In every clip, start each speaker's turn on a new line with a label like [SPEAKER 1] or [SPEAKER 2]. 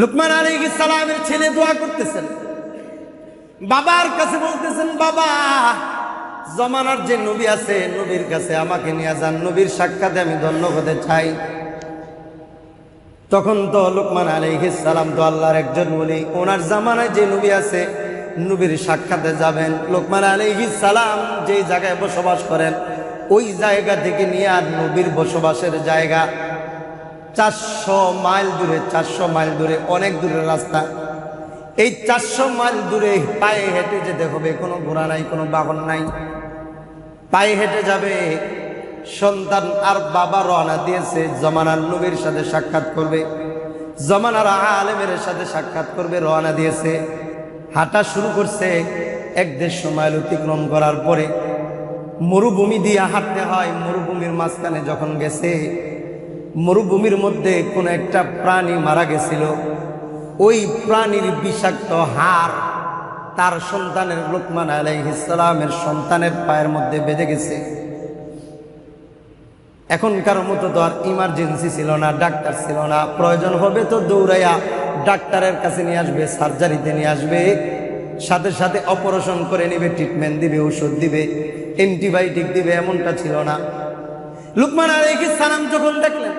[SPEAKER 1] লুকমান আলী সালামের ছেলে দোয়া করতেছেন। বাবার কাছে বলতেছেন, বাবা, জমানার যে নবী আছে, নবীর কাছে আমাকে নিয়ে যান, নবীর সাক্ষাতে আমি ধন্য চাই। তখন তো লোকমান সালাম তো আল্লাহর একজন বলি ওনার জামানায় যে নবী আছে, নবীর সাক্ষাতে যাবেন। লোকমান সালাম যেই জায়গায় বসবাস করেন, ওই জায়গা থেকে নিয়ে আর নবীর বসবাসের জায়গা। চারশো মাইল দূরে, চারশো মাইল দূরে, অনেক দূরের রাস্তা। এই চারশো মাইল দূরে পায়ে হেঁটে যেতে হবে, কোনো ঘোড়া নাই, কোনো বাহন নাই। পায়ে হেঁটে যাবে, সন্তান আর বাবা রওনা দিয়েছে, জমানার নবীর সাথে সাক্ষাৎ করবে, জমানার আলেমের সাথে সাক্ষাৎ করবে, রওনা দিয়েছে। হাঁটা শুরু করছে এক দেড়শো মাইল অতিক্রম করার পরে। মরুভূমি দিয়ে হাঁটতে হয়, মরুভূমির মাঝখানে যখন গেছে মরুভূমির মধ্যে কোনো একটা প্রাণী মারা গেছিল। ওই প্রাণীর বিষাক্ত হার তার সন্তানের লোকমান আলাইহিসালামের সন্তানের পায়ের মধ্যে বেঁধে গেছে। এখনকার মতো তো আর ইমার্জেন্সি ছিল না, ডাক্তার ছিল না। প্রয়োজন হবে তো দৌড়াইয়া ডাক্তারের কাছে নিয়ে আসবে, সার্জারিতে নিয়ে আসবে। সাথে সাথে অপারেশন করে নেবে ট্রিটমেন্ট দিবে, ওষুধ দিবে অ্যান্টিবায়োটিক দিবে, এমনটা ছিল না। লুকমান আলাইহিস সালাম যখন দেখলেন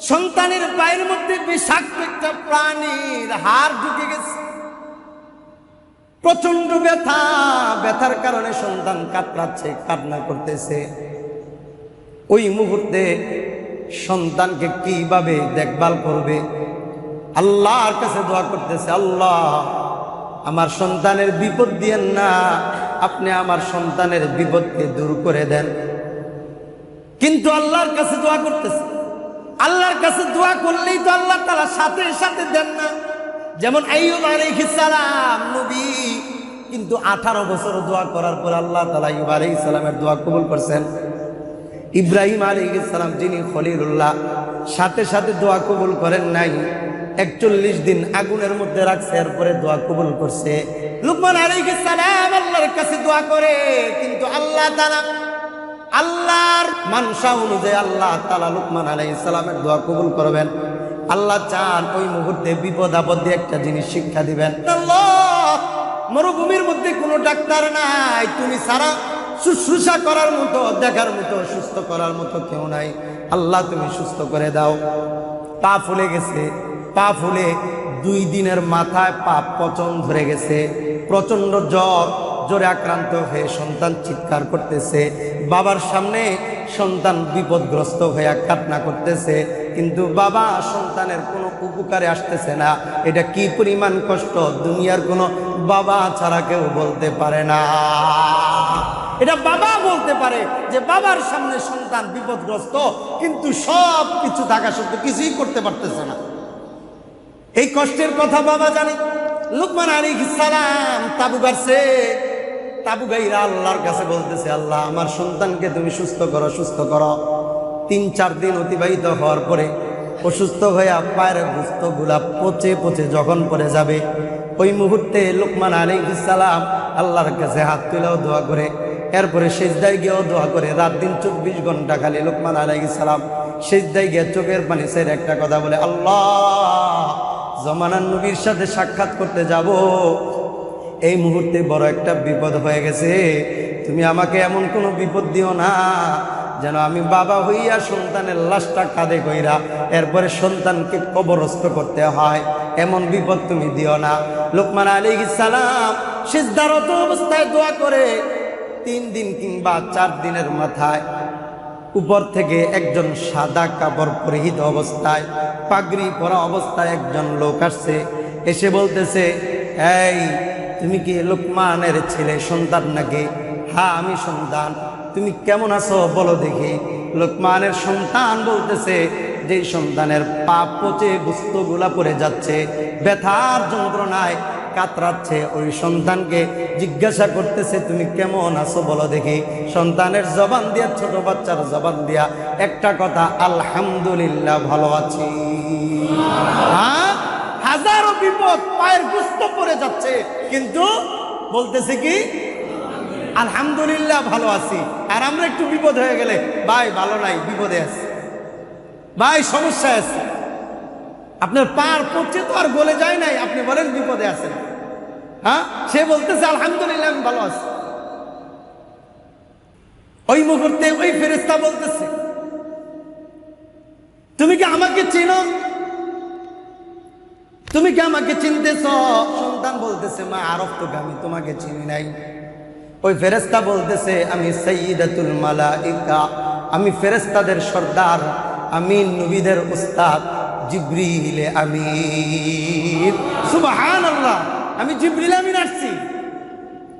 [SPEAKER 1] সন্তানের পায়ের মধ্যে বিষাক্ত একটা প্রাণীর হার ঢুকে গেছে। প্রচণ্ড ব্যথা, ব্যথার কারণে সন্তান কাতরাচ্ছে, কান্না করতেছে। ওই মুহূর্তে সন্তানকে কীভাবে দেখভাল করবে? আল্লাহর কাছে দোয়া করতেছে, আল্লাহ, আমার সন্তানের বিপদ দিয়েন না, আপনি আমার সন্তানের বিপদকে দূর করে দেন। কিন্তু আল্লাহর কাছে দোয়া করতেছে আল্লাহর কাছে দোয়া করলেই তো আল্লাহ তারা সাথে সাথে দেন না। যেমন সালাম, নবী। কিন্তু আঠারো বছর দোয়া করার পর আল্লাহ তালা আইয়ুব আলাইহিস সালামের দোয়া কবুল করছেন। ইব্রাহিম আলাইহিস সালাম, যিনি খলিলুল্লাহ, সাথে সাথে দোয়া কবুল করেন নাই। একচল্লিশ দিন আগুনের মধ্যে রাখছে, এরপরে দোয়া কবুল করছে। লুকমান আলাইহিস সালাম আল্লাহর কাছে দোয়া করে, কিন্তু আল্লাহ তাআলা আল্লাহর মানসা অনুযায়ী আল্লাহ তালা লুকমান আলাই ইসলামের দোয়া কবুল করবেন। আল্লাহ চান ওই মুহূর্তে বিপদ আপদে একটা জিনিস শিক্ষা দিবেন। মরুভূমির মধ্যে কোনো ডাক্তার নাই, তুমি সারা শুশ্রূষা করার মতো, দেখার মতো, সুস্থ করার মতো কেউ নাই। আল্লাহ, তুমি সুস্থ করে দাও। পা ফুলে গেছে। পা ফুলে দুই দিনের মাথায় পা পচন ধরে গেছে। প্রচণ্ড জ্বর। জ্বরে আক্রান্ত হয়ে সন্তান চিৎকার করতেছে। বাবার সামনে সন্তান বিপদগ্রস্ত হয়ে কান্না করতেছে। কিন্তু বাবা সন্তানের কোনো উপকারে আসতেছে না। এটা কি পরিমাণ কষ্ট? দুনিয়ার কোনো বাবা ছাড়া কেউ বলতে পারে না। এটা বাবা বলতে পারে যে বাবার সামনে সন্তান বিপদগ্রস্ত, কিন্তু সব কিছু থাকা সত্ত্বেও কিছুই করতে পারতেছে না। এই কষ্টের কথা বাবা জানে। লুকমান আলী সালাম তাবু গাড়ছে তাবু গাইরা আল্লাহর কাছে বলতেছে, আল্লাহ, আমার সন্তানকে তুমি সুস্থ করো সুস্থ করো। তিন, চার দিন অতিবাহিত হওয়ার পরে অসুস্থ হয়ে পায়ের গুস্তগুলা পচে পচে যখন পড়ে যাবে। ওই মুহূর্তে লোকমান আলী সালাম আল্লাহর কাছে হাত তুলেও দোয়া করে, এরপরে সেজদায় গিয়েও দোয়া করে। রাত দিন চব্বিশ ঘণ্টা খালি লোকমান আলাই সালাম সেজদায় গিয়ে চোখের পানি সের একটা কথা বলে, আল্লাহ জমানান নবীর সাথে সাক্ষাৎ করতে যাব। এই মুহূর্তে বড় একটা বিপদ হয়ে গেছে। তুমি আমাকে এমন কোনো বিপদ দিও না, যেন আমি বাবা হইয়া সন্তানের লাশটা কাঁধে কইরা এরপরে সন্তানকে কবরস্থ করতে হয়। এমন বিপদ তুমি দিও না। লোকমান আলী সালাম সিদ্ধারত অবস্থায় দোয়া করে তিন দিন কিংবা চার দিনের মাথায় উপর থেকে একজন সাদা কাপড় পরিহিত অবস্থায়, পাগড়ি পরা অবস্থায় একজন লোক আসছে। এসে বলতেছে, এই তুমি কি লোকমানের ছেলে, সন্তান নাকি? হ্যাঁ আমি সন্তান। তুমি কেমন আছো বলো দেখি। লোকমানের সন্তান বলতেছে যে সন্তানের পা পচে বস্তুগুলা পড়ে যাচ্ছে, ব্যথার যন্ত্রণায় কাতরাচ্ছে, ওই সন্তানকে জিজ্ঞাসা করতেছে, তুমি কেমন আছো বলো দেখি। সন্তানের জবান দিয়া, ছোট বাচ্চার জবান দিয়া, একটা কথা, আলহামদুলিল্লাহ ভালো আছি। হ্যাঁ? হাজারো বিপদ পায়ের গুস্ত পড়ে যাচ্ছে। কিন্তু বলতেছে কি? আলহামদুলিল্লাহ ভালো আছি। আর আমরা একটু বিপদ হয়ে গেলে, ভাই, ভালো নাই, বিপদে আছি। ভাই সমস্যায় আছে। আপনার পার পড়ছে তো আর গলে যায় নাই, আপনি বলেন বিপদে আছেন। হ্যাঁ? সে বলতেছে, আলহামদুলিল্লাহ, আমি ভালো আছি। ওই মুহূর্তে ওই ফেরেস্তা বলতেছে, তুমি কি আমাকে চেনো? তুমি কি আমাকে চিনতেছ? সন্তান বলতেছে, মা, আরব তোকে আমি তোমাকে চিনি নাই। ওই ফেরেস্তা বলতেছে, আমি সৈয়দাতুল মালাইকা, আমি ফেরেস্তাদের সর্দার, আমি নবীদের উস্তাদ জিব্রিলে আমির সুবহান আল্লাহ আমি জিব্রিল আমিন আসছি।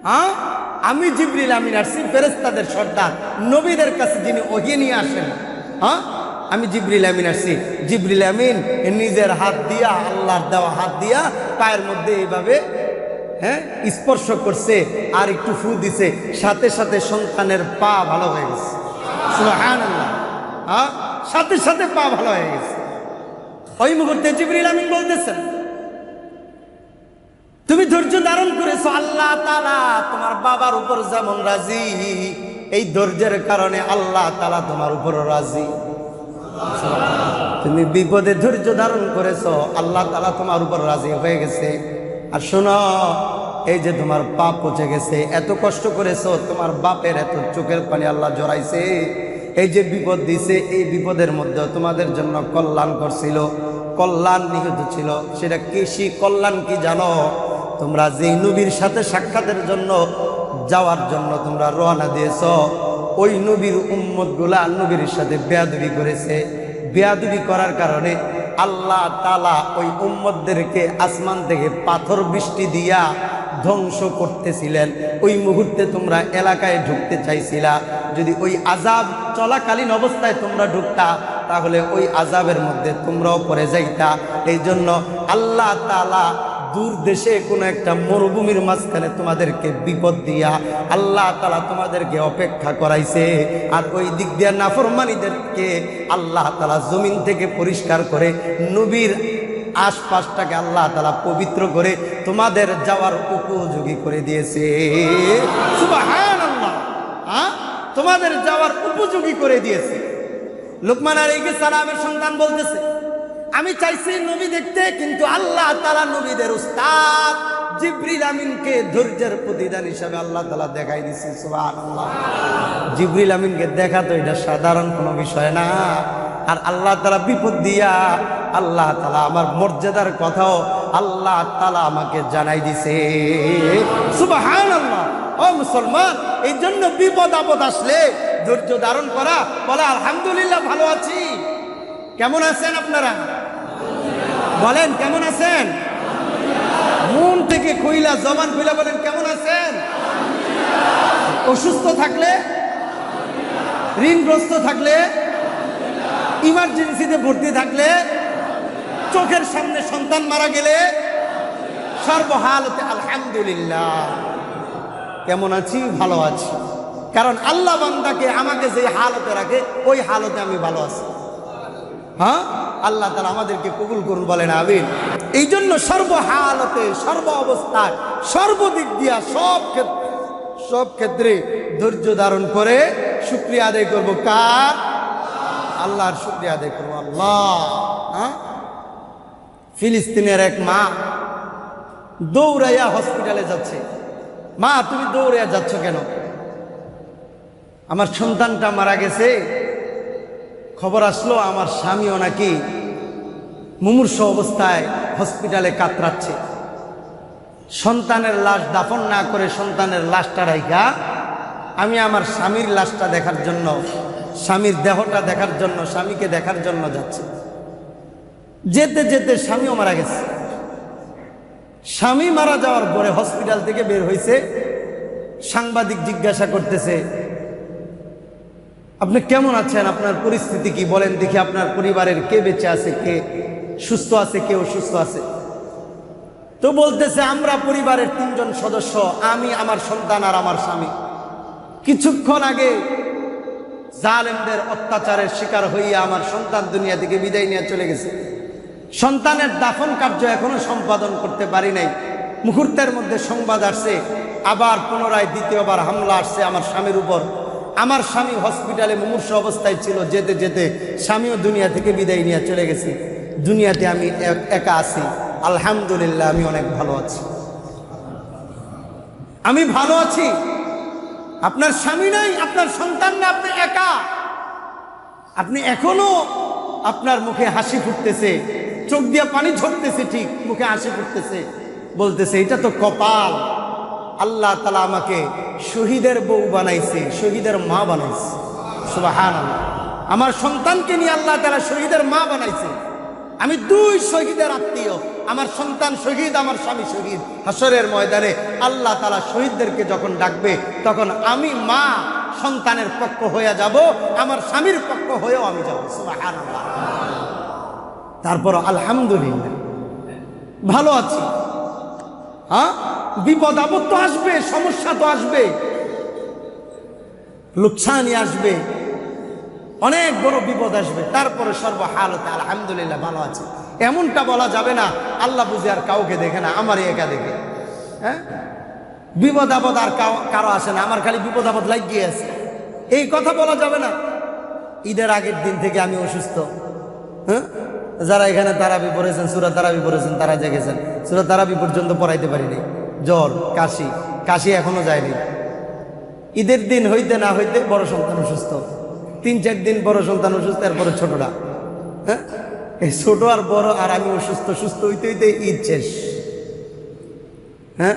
[SPEAKER 1] হ্যাঁ? আমি জিব্রিল আমিন ফেরেস্তাদের সর্দার, নবীদের কাছে যিনি ওহিয়ে নিয়ে আসেন। হ্যাঁ? আমি জিব্রিল আমিন আসছি। জিব্রিল আমিন নিজের হাত দিয়া, আল্লাহর দেওয়া হাত দিয়া পায়ের মধ্যে এইভাবে হ্যাঁ স্পর্শ করছে আর একটু ফু দিছে। সাথে সাথে সন্তানের পা ভালো হয়ে গেছে। হ্যাঁ সাথে সাথে পা ভালো হয়ে গেছে। ওই মুহূর্তে জিব্রিল আমিন বলতেছেন, তুমি ধৈর্য ধারণ করেছ, আল্লাহ তালা তোমার বাবার উপর যেমন রাজি, এই ধৈর্যের কারণে আল্লাহ তালা তোমার উপর রাজি। তুমি বিপদে ধৈর্য ধারণ করেছ, আল্লাহ তালা তোমার উপর রাজি হয়ে গেছে। আর শোনো, এই যে তোমার পাপ পচে গেছে, এত কষ্ট করেছ, তোমার বাপের এত চোখের পানি আল্লাহ জড়াইছে। এই যে বিপদ দিছে, এই বিপদের মধ্যে তোমাদের জন্য কল্যাণ করছিল, কল্যাণ নিহিত ছিল। সেটা কৃষি কল্যাণ কি জানো? তোমরা যে নবীর সাথে সাক্ষাতের জন্য যাওয়ার জন্য তোমরা রওনা দিয়েছ। ওই নবীর উম্মতগুলা নবীর সাথে বেয়াদবি করেছে। বেয়াদবি করার কারণে আল্লাহ তালা ওই উম্মতদেরকে আসমান থেকে পাথর বৃষ্টি দিয়া ধ্বংস করতেছিলেন। ওই মুহূর্তে তোমরা এলাকায় ঢুকতে চাইছিলা। যদি ওই আজাব চলাকালীন অবস্থায় তোমরা ঢুকতা, তাহলে ওই আজাবের মধ্যে তোমরাও পড়ে যাইতা। এই জন্য আল্লাহ তালা দূর দেশে কোনো একটা মরুভূমির মাঝখানে তোমাদেরকে বিপদ দিয়া আল্লাহ তালা তোমাদেরকে অপেক্ষা করাইছে। আর ওই দিক দিয়া নাফরমানিদেরকে আল্লাহ তালা জমিন থেকে পরিষ্কার করে, নবীর আশপাশটাকে আল্লাহ তালা পবিত্র করে তোমাদের যাওয়ার উপযোগী করে দিয়েছে। তোমাদের যাওয়ার উপযোগী করে দিয়েছে। লোকমান আলীকে সালামের সন্তান বলতেছে আমি চাইছি নবী দেখতে, কিন্তু আল্লাহ তালা নবীদের উস্তাদ জিব্রিল আমিনকে ধৈর্যের প্রতিদান হিসাবে আল্লাহ তালা দেখাই দিচ্ছে জিব্রিল আমিনকে দেখা তো এটা সাধারণ কোনো বিষয় না। আর আল্লাহ তালা বিপদ দিয়া আল্লাহ তালা আমার মর্যাদার কথাও আল্লাহ তালা আমাকে জানাই দিছে সুবাহান আল্লাহ ও মুসলমান এই জন্য বিপদ আপদ আসলে ধৈর্য ধারণ করা, বলে আলহামদুলিল্লাহ ভালো আছি। কেমন আছেন আপনারা? বলেন, কেমন আছেন? মন থেকে কইলা, জবান কইলা বলেন, কেমন আছেন? অসুস্থ থাকলে, ঋণগ্রস্ত থাকলে ইমার্জেন্সিতে ভর্তি থাকলে, চোখের সামনে সন্তান মারা গেলে, সর্বহালতে আলহামদুলিল্লাহ। কেমন আছি? ভালো আছি। কারণ আল্লাহ বান্দাকে আমাকে যে হালতে রাখে, ওই হালতে আমি ভালো আছি। হ্যাঁ? আল্লাহ তারা আমাদেরকে কবুল করুন বলেন আবিন এই জন্য সর্বহালতে সর্ব অবস্থায় সর্বদিক দিয়া সব ক্ষেত্রে সব ক্ষেত্রে ধৈর্য ধারণ করে শুক্রিয়া আদায় করব কার? আল্লাহর শুক্রিয়া আদায় করব, আল্লাহ। হ্যাঁ? ফিলিস্তিনের এক মা দৌড়াইয়া হসপিটালে যাচ্ছে। মা, তুমি দৌড়াইয়া যাচ্ছ কেন? আমার সন্তানটা মারা গেছে। খবর আসলো, আমার স্বামীও নাকি মুমূর্ষ অবস্থায় হসপিটালে কাতরাচ্ছে। সন্তানের লাশ দাফন না করে সন্তানের লাশটা রাইখা, আমি আমার স্বামীর লাশটা দেখার জন্য, স্বামীর দেহটা দেখার জন্য, স্বামীকে দেখার জন্য যাচ্ছি। যেতে যেতে স্বামীও মারা গেছে। স্বামী মারা যাওয়ার পরে হসপিটাল থেকে বের হয়েছে সাংবাদিক জিজ্ঞাসা করতেছে আপনি কেমন আছেন? আপনার পরিস্থিতি কি? বলেন দেখি আপনার পরিবারের কে বেঁচে আছে, কে সুস্থ আছে কে অসুস্থ আছে? তো বলতেছে, আমরা পরিবারের তিনজন সদস্য, আমি, আমার সন্তান আর আমার স্বামী। কিছুক্ষণ আগে জালেমদের অত্যাচারের শিকার হইয়া আমার সন্তান দুনিয়া থেকে বিদায় নিয়ে চলে গেছে। সন্তানের দাফন কার্য এখনও সম্পাদন করতে পারি নাই। মুহূর্তের মধ্যে সংবাদ আসছে, আবার পুনরায় দ্বিতীয়বার হামলা আসছে আমার স্বামীর উপর। আমার স্বামী হসপিটালে মুমূর্ষ অবস্থায় ছিল, যেতে যেতে স্বামীও দুনিয়া থেকে বিদায় নিয়ে চলে গেছে। দুনিয়াতে আমি এক- আছি। আলহামদুলিল্লাহ, আমি অনেক ভালো আছি। আমি ভালো আছি। আপনার স্বামী নাই, আপনার সন্তান না, আপনি একা। আপনি এখনও আপনার মুখে হাসি ফুটতেছে, চোখ দিয়ে পানি ঝরতেছে, ঠিক মুখে হাসি ফুটতেছে। বলতেছে, এটা তো কপাল। আল্লাহ তালা আমাকে শহীদের বউ বানাইছে, শহীদের মা বানাইছে। সুবাহান আমার সন্তানকে নিয়ে আল্লাহ তালা শহীদের মা বানাইছে। আমি দুই শহীদের আত্মীয়। আমার সন্তান শহীদ, আমার স্বামী শহীদ। হাসরের ময়দানে আল্লাহ তালা শহীদদেরকে যখন ডাকবে, তখন আমি মা সন্তানের পক্ষ হয়ে যাব, আমার স্বামীর পক্ষ হয়েও আমি যাব। তারপর আলহামদুলিল্লাহ। ভালো আছি। হ্যাঁ? বিপদ আপদ তো আসবে, সমস্যা তো আসবে। লুকসানি আসবে। অনেক বড় বিপদ আসবে। তারপরে সর্বহালতে আলহামদুলিল্লাহ ভালো আছে। এমনটা বলা যাবে না, আল্লাহ বুঝে আর কাউকে দেখে না, আমারই একা দেখে। হ্যাঁ? বিপদ আপদ আর কারও আসে না, আমার খালি বিপদ আপদ লাগিয়ে আছে। এই কথা বলা যাবে না। ঈদের আগের দিন থেকে আমি অসুস্থ। হ্যাঁ? যারা এখানে তারাবি পড়েছেন, সুরা তারাবি পড়েছেন, তারা জেগেছেন। সুরা তারাবি পর্যন্ত পড়াইতে পারিনি। জ্বর, কাশি। কাশি এখনও যায়নি। ঈদের দিন হইতে না হইতে বড় সন্তান অসুস্থ। তিন, চার দিন বড় সন্তান অসুস্থ, এরপরে ছোটরা। হ্যাঁ? এই ছোট আর বড়, আর আমি অসুস্থ, সুস্থ হইতে হইতে ঈদ শেষ। হ্যাঁ?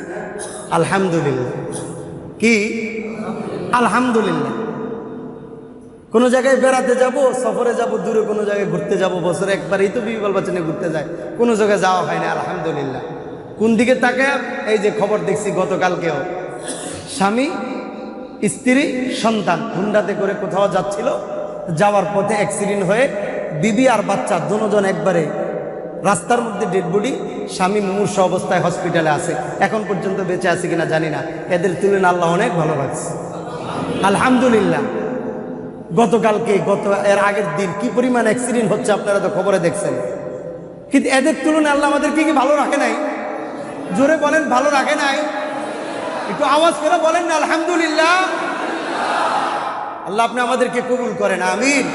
[SPEAKER 1] আলহামদুলিল্লাহ। কি? আলহামদুলিল্লাহ। কোনো জায়গায় বেড়াতে যাব, সফরে যাব, দূরে কোনো জায়গায় ঘুরতে যাব, বছরে একবারই তো বিবাল বাচ্চা ঘুরতে যায়। কোনো জায়গায় যাওয়া হয় না, আলহামদুলিল্লাহ। কোন দিকে তাকে? এই যে খবর দেখছি গতকালকেও। স্বামী, স্ত্রী, সন্তান, হুন্ডাতে করে কোথাও যাচ্ছিল, যাওয়ার পথে অ্যাক্সিডেন্ট হয়ে বিবি আর বাচ্চা দুজন একবারে রাস্তার মধ্যে ডেড বডি স্বামী মুমূর্ষ অবস্থায় হসপিটালে আছে। এখন পর্যন্ত বেঁচে আছে কিনা জানি না। এদের তুলনা আল্লাহ অনেক ভালো লাগছে আলহামদুলিল্লাহ। গতকালকে, গত, এর আগের দিন কি পরিমাণ অ্যাক্সিডেন্ট হচ্ছে আপনারা তো খবরে দেখছেন। কিন্তু এদের তুলনায় আল্লাহ আমাদেরকে কি ভালো রাখে নাই? জোরে বলেন, ভালো রাখে নাই। একটু আওয়াজ করে বলেন না, আলহামদুলিল্লাহ। আল্লাহ আপনি আমাদেরকে কবুল করেন, আমিন।